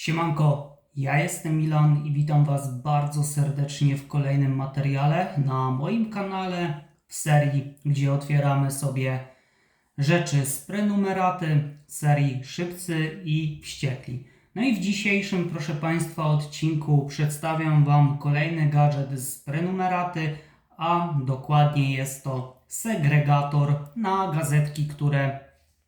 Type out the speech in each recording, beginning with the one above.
Siemanko, ja jestem Milan i witam Was bardzo serdecznie w kolejnym materiale na moim kanale w serii, gdzie otwieramy sobie rzeczy z prenumeraty serii Szybcy i Wściekli. No i w dzisiejszym, proszę Państwa, odcinku przedstawiam Wam kolejny gadżet z prenumeraty, a dokładnie jest to segregator na gazetki, które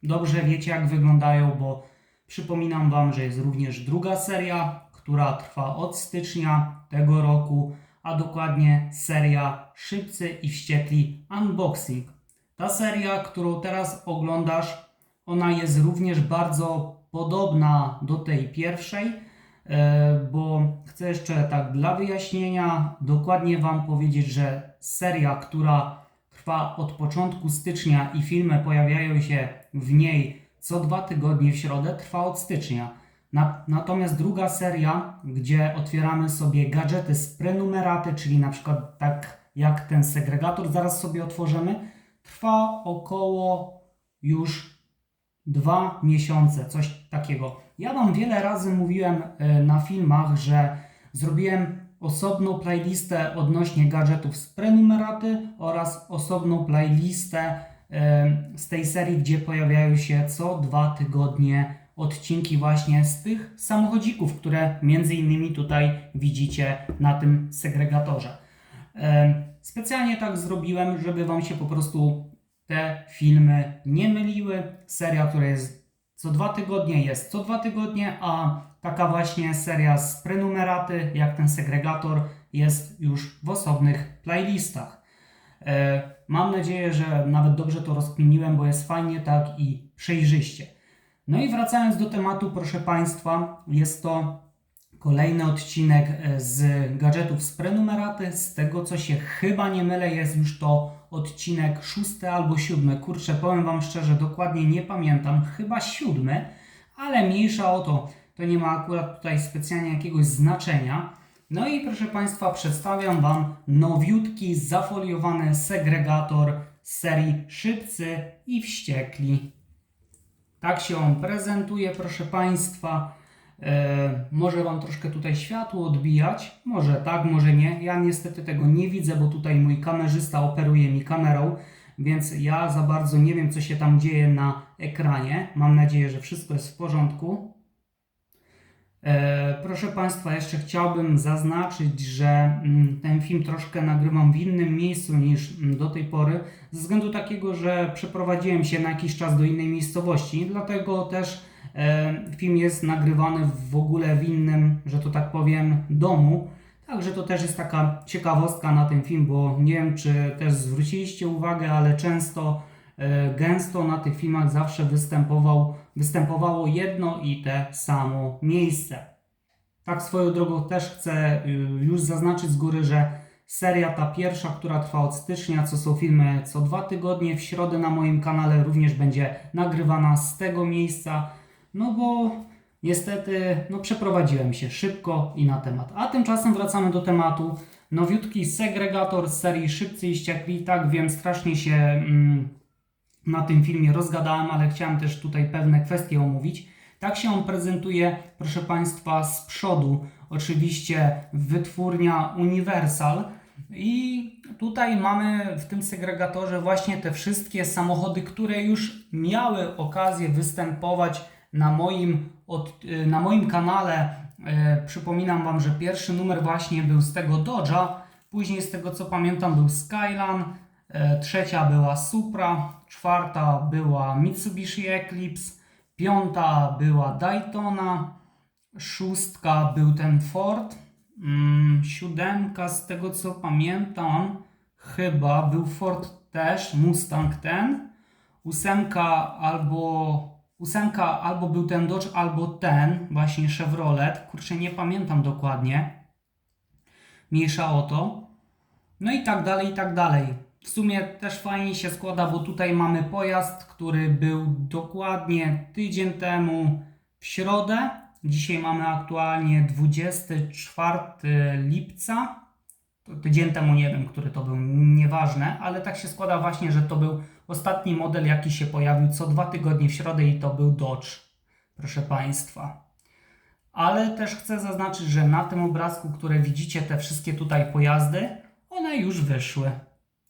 dobrze wiecie jak wyglądają, bo przypominam Wam, że jest również druga seria, która trwa od stycznia tego roku, a dokładnie seria Szybcy i Wściekli Unboxing. Ta seria, którą teraz oglądasz, ona jest również bardzo podobna do tej pierwszej, e, bo chcę jeszcze tak dla wyjaśnienia dokładnie Wam powiedzieć, że seria, która trwa od początku stycznia i filmy pojawiają się w niej co dwa tygodnie w środę, trwa od stycznia. Na, natomiast druga seria, gdzie otwieramy sobie gadżety z prenumeraty, czyli na przykład tak jak ten segregator, zaraz sobie otworzymy, trwa około już dwa miesiące, coś takiego. Ja Wam wiele razy mówiłem e, na filmach, że zrobiłem osobną playlistę odnośnie gadżetów z prenumeraty oraz osobną playlistę z tej serii, gdzie pojawiają się co dwa tygodnie odcinki właśnie z tych samochodzików, które między innymi tutaj widzicie na tym segregatorze. Specjalnie tak zrobiłem, żeby Wam się po prostu te filmy nie myliły. Seria, która jest co dwa tygodnie, jest co dwa tygodnie, a taka właśnie seria z prenumeraty, jak ten segregator, jest już w osobnych playlistach. E, Mam nadzieję, że nawet dobrze to rozkminiłem, bo jest fajnie tak i przejrzyście. No i wracając do tematu, proszę Państwa, jest to kolejny odcinek e, z gadżetów z prenumeraty. Z tego co się chyba nie mylę, jest już to odcinek szósty albo siódmy. Kurczę, powiem Wam szczerze, dokładnie nie pamiętam. Chyba siódmy, ale mniejsza o to. To nie ma akurat tutaj specjalnie jakiegoś znaczenia. No i proszę Państwa, przedstawiam Wam nowiutki, zafoliowany segregator z serii Szybcy i Wściekli. Tak się on prezentuje, proszę Państwa. E, może Wam troszkę tutaj światło odbijać, może tak, może nie. Ja niestety tego nie widzę, bo tutaj mój kamerzysta operuje mi kamerą, więc ja za bardzo nie wiem, co się tam dzieje na ekranie. Mam nadzieję, że wszystko jest w porządku. E, proszę Państwa, jeszcze chciałbym zaznaczyć, że mm, ten film troszkę nagrywam w innym miejscu niż mm, do tej pory, ze względu takiego, że przeprowadziłem się na jakiś czas do innej miejscowości, dlatego też e, film jest nagrywany w ogóle w innym, że to tak powiem, domu. Także to też jest taka ciekawostka na ten film, bo nie wiem, czy też zwróciliście uwagę, ale często e, gęsto na tych filmach zawsze występował, występowało jedno i te samo miejsce. Tak swoją drogą też chcę y, już zaznaczyć z góry, że seria ta pierwsza, która trwa od stycznia, co są filmy co dwa tygodnie, w środę na moim kanale również będzie nagrywana z tego miejsca, no bo niestety no przeprowadziłem się szybko i na temat. A tymczasem wracamy do tematu. Nowiutki segregator z serii Szybcy i Ściekli. Tak wiem, strasznie się mm, na tym filmie rozgadałem, ale chciałem też tutaj pewne kwestie omówić. Tak się on prezentuje, proszę Państwa, z przodu. Oczywiście wytwórnia Universal. I tutaj mamy w tym segregatorze właśnie te wszystkie samochody, które już miały okazję występować na moim, od, y, na moim kanale. E, przypominam Wam, że pierwszy numer właśnie był z tego Dodge'a, później z tego co pamiętam był Skyline, e, trzecia była Supra, czwarta była Mitsubishi Eclipse, piąta była Daytona, szóstka był ten Ford, mm, siódemka z tego co pamiętam chyba był Ford też, Mustang ten, ósemka albo ósemka albo był ten Dodge, albo ten właśnie Chevrolet, kurczę nie pamiętam dokładnie, mniejsza o to, no i tak dalej, i tak dalej. W sumie też fajnie się składa, bo tutaj mamy pojazd, który był dokładnie tydzień temu w środę. Dzisiaj mamy aktualnie 24 lipca. Tydzień temu nie wiem, który to był, nieważne, ale tak się składa właśnie, że to był ostatni model, jaki się pojawił co dwa tygodnie w środę i to był Dodge, proszę Państwa. ale też chcę zaznaczyć, że na tym obrazku, które widzicie, te wszystkie tutaj pojazdy, one już wyszły.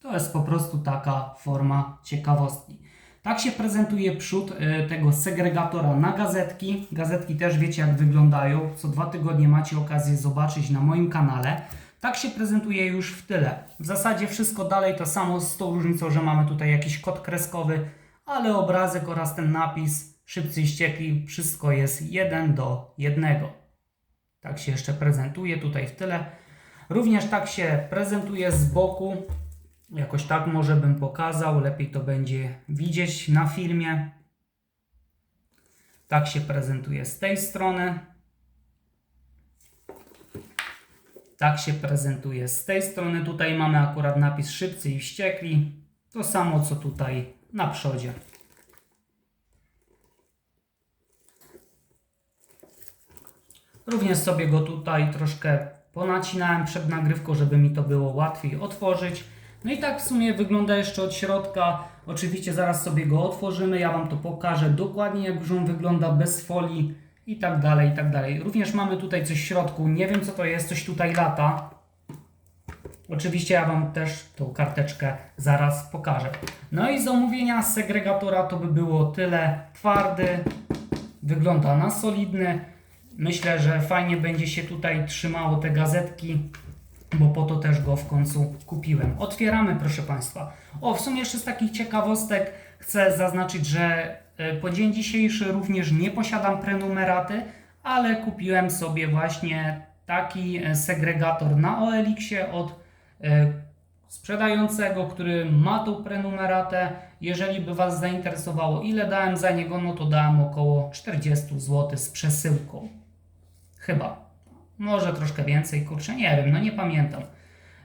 To jest po prostu taka forma ciekawostki. Tak się prezentuje przód y, tego segregatora na gazetki. Gazetki też wiecie jak wyglądają. Co dwa tygodnie macie okazję zobaczyć na moim kanale. Tak się prezentuje już w tyle. W zasadzie wszystko dalej to samo z tą różnicą, że mamy tutaj jakiś kod kreskowy, ale obrazek oraz ten napis szybcy i ściekli, wszystko jest 1 do 1. Tak się jeszcze prezentuje tutaj w tyle. Również tak się prezentuje z boku. Jakoś tak może bym pokazał, lepiej to będzie widzieć na filmie. Tak się prezentuje z tej strony. Tak się prezentuje z tej strony. Tutaj mamy akurat napis szybcy i wściekli. To samo co tutaj na przodzie. Również sobie go tutaj troszkę ponacinałem przed nagrywką, żeby mi to było łatwiej otworzyć. No i tak w sumie wygląda jeszcze od środka. Oczywiście zaraz sobie go otworzymy, ja Wam to pokażę dokładnie jak już on wygląda bez folii i tak dalej, i tak dalej. Również mamy tutaj coś w środku, nie wiem co to jest, coś tutaj lata. Oczywiście ja Wam też tą karteczkę zaraz pokażę. No i z omówienia segregatora to by było tyle. Twardy, wygląda na solidny. Myślę, że fajnie będzie się tutaj trzymało te gazetki, bo po to też go w końcu kupiłem. Otwieramy, proszę Państwa. O, w sumie jeszcze z takich ciekawostek chcę zaznaczyć, że e, po dzień dzisiejszy również nie posiadam prenumeraty, ale kupiłem sobie właśnie taki e, segregator na OLX-ie od e, sprzedającego, który ma tą prenumeratę. Jeżeli by Was zainteresowało, ile dałem za niego, no to dałem około 40 zł z przesyłką. Chyba. Może troszkę więcej, kurczę, nie wiem, no nie pamiętam.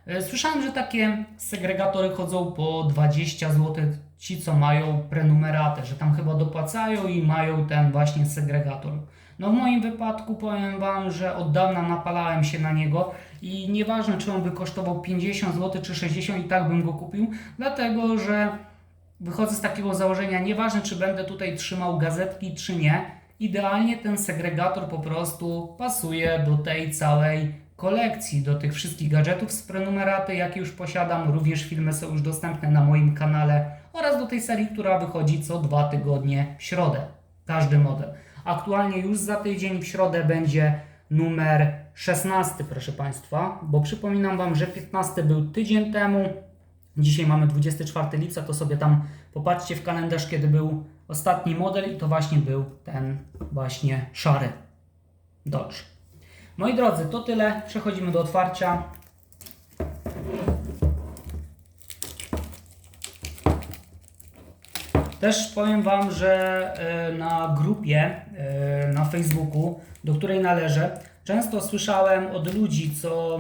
E, Słyszałem, że takie segregatory chodzą po 20 zł ci, co mają prenumeratę, że tam chyba dopłacają i mają ten właśnie segregator. No w moim wypadku powiem Wam, że od dawna napalałem się na niego i nieważne czy on by kosztował 50 zł czy 60 i tak bym go kupił, dlatego że wychodzę z takiego założenia, nieważne czy będę tutaj trzymał gazetki czy nie, idealnie ten segregator po prostu pasuje do tej całej kolekcji, do tych wszystkich gadżetów z prenumeraty, jakie już posiadam. Również filmy są już dostępne na moim kanale oraz do tej serii, która wychodzi co dwa tygodnie w środę. Każdy model. Aktualnie już za tydzień w środę będzie numer 16, proszę Państwa, bo przypominam Wam, że 15 był tydzień temu. Dzisiaj mamy 24 lipca, to sobie tam popatrzcie w kalendarz, kiedy był ostatni model i to właśnie był ten właśnie szary Dodge. Moi drodzy, to tyle. Przechodzimy do otwarcia. Też powiem Wam, że e, na grupie e, na Facebooku, do której należę, często słyszałem od ludzi, co,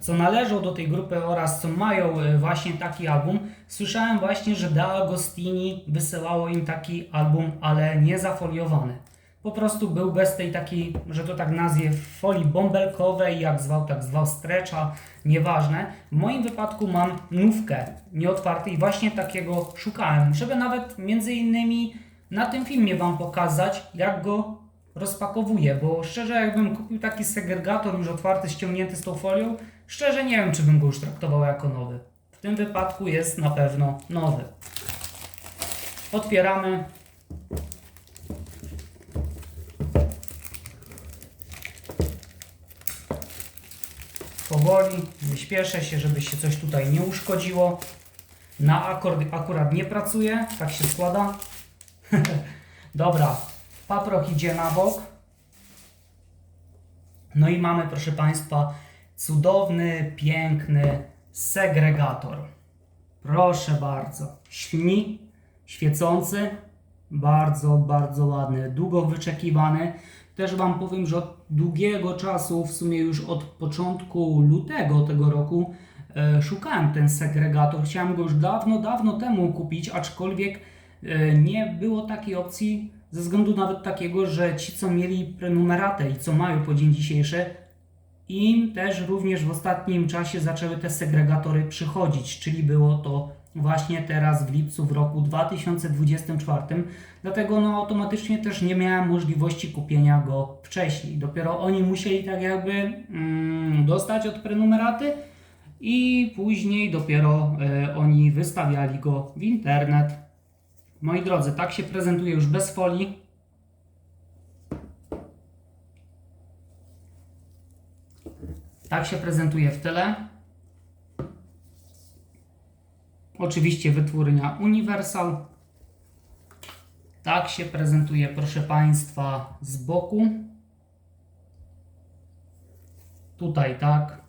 co należą do tej grupy oraz co mają e, właśnie taki album, słyszałem właśnie, że Da Agostini wysyłało im taki album, ale nie zafoliowany. Po prostu był bez tej takiej, że to tak nazwie, folii bąbelkowej, jak zwał, tak zwał strecza, nieważne. W moim wypadku mam nówkę nieotwarty i właśnie takiego szukałem, żeby nawet między innymi na tym filmie Wam pokazać, jak go rozpakowuję, bo szczerze jakbym kupił taki segregator już otwarty, ściągnięty z tą folią, szczerze nie wiem, czy bym go już traktował jako nowy. W tym wypadku jest na pewno nowy. Otwieramy. Powoli, nie śpieszę się, żeby się coś tutaj nie uszkodziło. Na akord akurat nie pracuje, tak się składa. Dobra, paprok idzie na bok. No i mamy, proszę Państwa, cudowny, piękny segregator. Proszę bardzo. Śni, świecący, bardzo, bardzo ładny, długo wyczekiwany. Też Wam powiem, że od długiego czasu, w sumie już od początku lutego tego roku, e, szukałem ten segregator. Chciałem go już dawno, dawno temu kupić, aczkolwiek e, nie było takiej opcji ze względu nawet takiego, że ci, co mieli prenumeratę i co mają po dzień dzisiejszy, im też również w ostatnim czasie zaczęły te segregatory przychodzić, czyli było to właśnie teraz w lipcu w roku 2024, dlatego no automatycznie też nie miałem możliwości kupienia go wcześniej. Dopiero oni musieli tak jakby mm, dostać od prenumeraty i później dopiero e, oni wystawiali go w internet. Moi drodzy, tak się prezentuje już bez folii. Tak się prezentuje w tyle. Oczywiście wytwórnia Universal. Tak się prezentuje, proszę Państwa, z boku. Tutaj tak.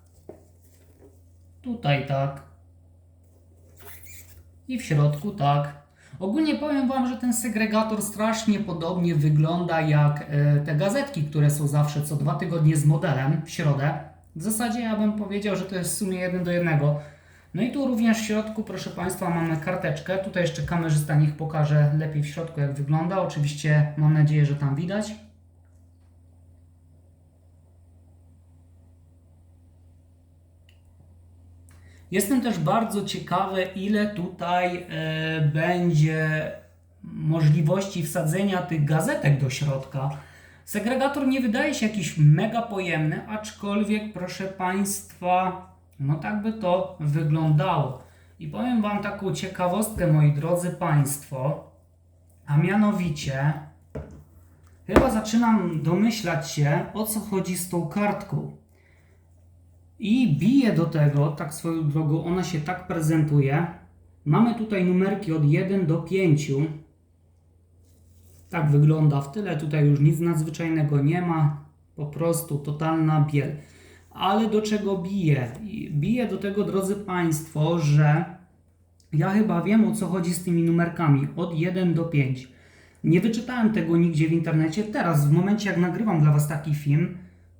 Tutaj tak. I w środku tak. Ogólnie powiem Wam, że ten segregator strasznie podobnie wygląda jak e, te gazetki, które są zawsze co dwa tygodnie z modelem w środę. W zasadzie ja bym powiedział, że to jest w sumie jeden do jednego. No i tu również w środku, proszę Państwa, mamy karteczkę. Tutaj jeszcze kamerzysta niech pokaże lepiej w środku, jak wygląda. Oczywiście mam nadzieję, że tam widać. Jestem też bardzo ciekawy, ile tutaj e, będzie możliwości wsadzenia tych gazetek do środka. Segregator nie wydaje się jakiś mega pojemny, aczkolwiek, proszę Państwa, no tak by to wyglądało. I powiem Wam taką ciekawostkę, moi drodzy Państwo, a mianowicie, chyba zaczynam domyślać się, o co chodzi z tą kartką. I bije do tego, tak swoją drogą, ona się tak prezentuje. Mamy tutaj numerki od 1 do 5. Tak wygląda w tyle, tutaj już nic nadzwyczajnego nie ma, po prostu totalna biel. Ale do czego bije? Bije do tego, drodzy Państwo, że ja chyba wiem o co chodzi z tymi numerkami od 1 do 5. Nie wyczytałem tego nigdzie w internecie. Teraz, w momencie jak nagrywam dla Was taki film,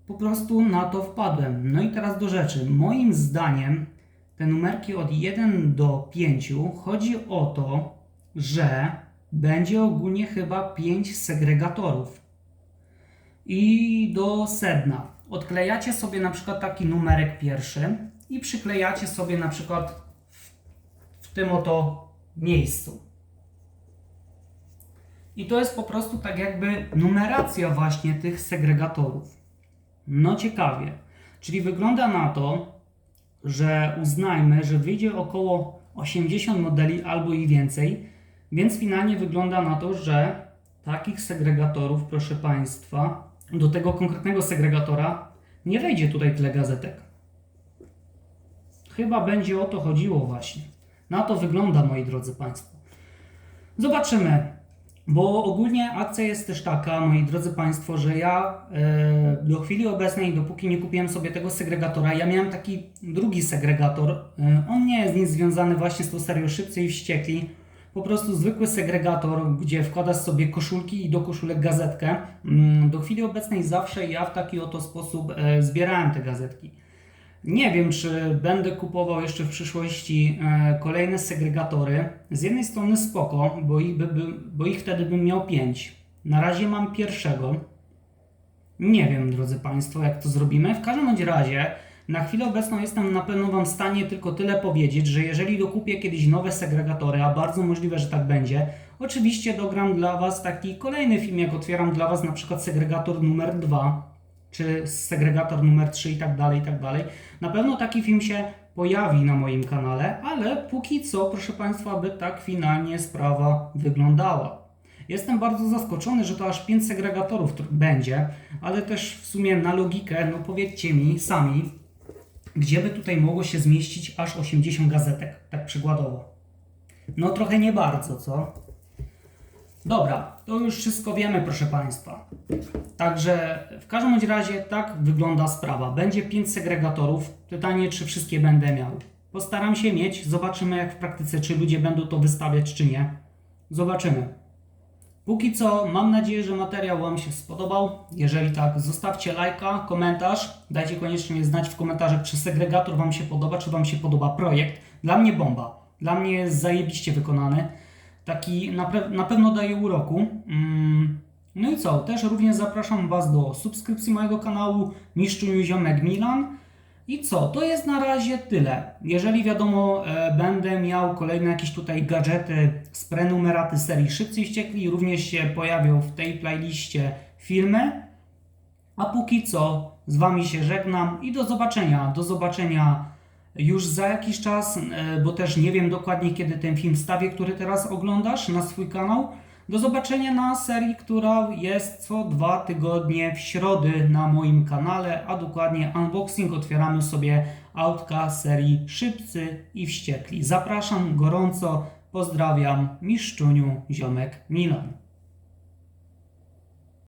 po prostu na to wpadłem. No i teraz do rzeczy. Moim zdaniem te numerki od 1 do 5 chodzi o to, że będzie ogólnie chyba 5 segregatorów. I do sedna. Odklejacie sobie na przykład taki numerek pierwszy i przyklejacie sobie na przykład w, w tym oto miejscu. I to jest po prostu tak jakby numeracja właśnie tych segregatorów. No ciekawie. Czyli wygląda na to, że uznajmy, że wyjdzie około 80 modeli albo i więcej, więc finalnie wygląda na to, że takich segregatorów, proszę Państwa, do tego konkretnego segregatora nie wejdzie tutaj tyle gazetek. Chyba będzie o to chodziło właśnie. Na to wygląda, moi drodzy Państwo. Zobaczymy. Bo ogólnie akcja jest też taka, moi drodzy Państwo, że ja e, do chwili obecnej, dopóki nie kupiłem sobie tego segregatora, ja miałem taki drugi segregator. E, on nie jest nic związany właśnie z tą serią Szybcy i Wściekli. Po prostu zwykły segregator, gdzie wkładasz sobie koszulki i do koszulek gazetkę. Mm, Do chwili obecnej zawsze ja w taki oto sposób e, zbierałem te gazetki. Nie wiem, czy będę kupował jeszcze w przyszłości e, kolejne segregatory. Z jednej strony spoko, bo ich, by, bo ich wtedy bym miał 5. Na razie mam pierwszego. Nie wiem, drodzy Państwo, jak to zrobimy. W każdym razie, na chwilę obecną jestem na pewno Wam w stanie tylko tyle powiedzieć, że jeżeli dokupię kiedyś nowe segregatory, a bardzo możliwe, że tak będzie, oczywiście dogram dla Was taki kolejny film, jak otwieram dla Was na przykład segregator numer 2, czy segregator numer 3 i tak dalej, i tak dalej. Na pewno taki film się pojawi na moim kanale, ale póki co, proszę Państwa, by tak finalnie sprawa wyglądała. Jestem bardzo zaskoczony, że to aż 5 segregatorów będzie, ale też w sumie na logikę, no powiedzcie mi sami, gdzie by tutaj mogło się zmieścić aż 80 gazetek, tak przykładowo. No trochę nie bardzo, co? Dobra, to już wszystko wiemy, proszę Państwa. Także w każdym razie tak wygląda sprawa. Będzie 5 segregatorów. Pytanie, czy wszystkie będę miał. Postaram się mieć, zobaczymy jak w praktyce, czy ludzie będą to wystawiać, czy nie. Zobaczymy. Póki co, mam nadzieję, że materiał Wam się spodobał. Jeżeli tak, zostawcie lajka, komentarz. Dajcie koniecznie znać w komentarzach, czy segregator Wam się podoba, czy Wam się podoba projekt. Dla mnie bomba. Dla mnie jest zajebiście wykonany. Taki na, pe- na pewno daje uroku. Mm. No i co? Też również zapraszam Was do subskrypcji mojego kanału Mistrzu Ziomek Milan. I co? To jest na razie tyle. Jeżeli wiadomo, e, będę miał kolejne jakieś tutaj gadżety z prenumeraty serii Szybcy i Wściekli, również się pojawią w tej playliście filmy. A póki co z Wami się żegnam i do zobaczenia. Do zobaczenia już za jakiś czas, e, bo też nie wiem dokładnie kiedy ten film wstawię, który teraz oglądasz na swój kanał. Do zobaczenia na serii, która jest co dwa tygodnie w środy na moim kanale, a dokładnie unboxing otwieramy sobie autka serii Szybcy i Wściekli. Zapraszam gorąco, pozdrawiam, Miszczuniu, ziomek Milan.